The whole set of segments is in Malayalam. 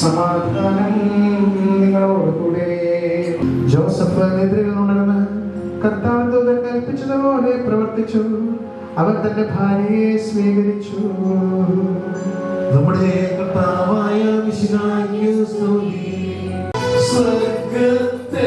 സമാധാനം നിങ്ങളോടുകൂടെ. ജോസഫ് നിദ്രയിൽ ഉണർന്ന് കർത്താവ് ദൂതൻ കൽപ്പിച്ചതോടെ പ്രവർത്തിച്ചു. അവൻ തന്റെ ഭാര്യയെ സ്വീകരിച്ചു. നമ്മുടെ കർത്താവായ വിശുദ്ധായ സ്തുതി. സ്വർഗത്തെ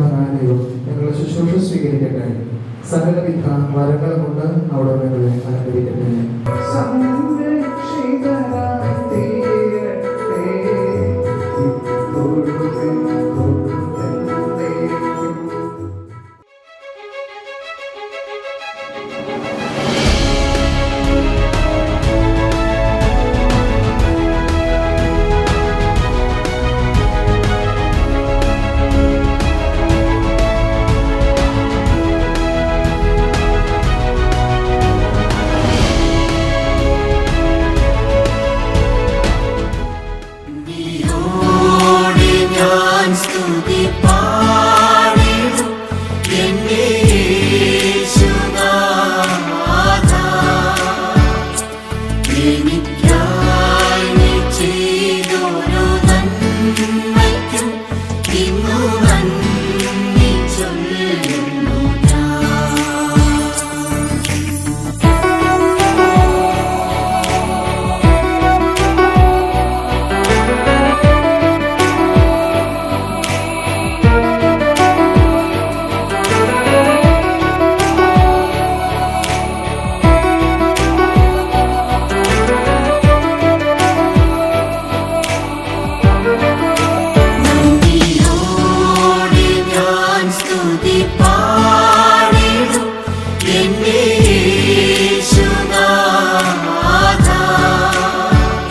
പ്രാർത്ഥന ദൈവം ഞങ്ങളുടെ ശുശ്രൂഷ സ്വീകരിക്കട്ടെ. സകലവിധ വരങ്ങളുമുണ്ട് അവിടെ ഞങ്ങളെ അനുഗ്രഹിക്കട്ടെ.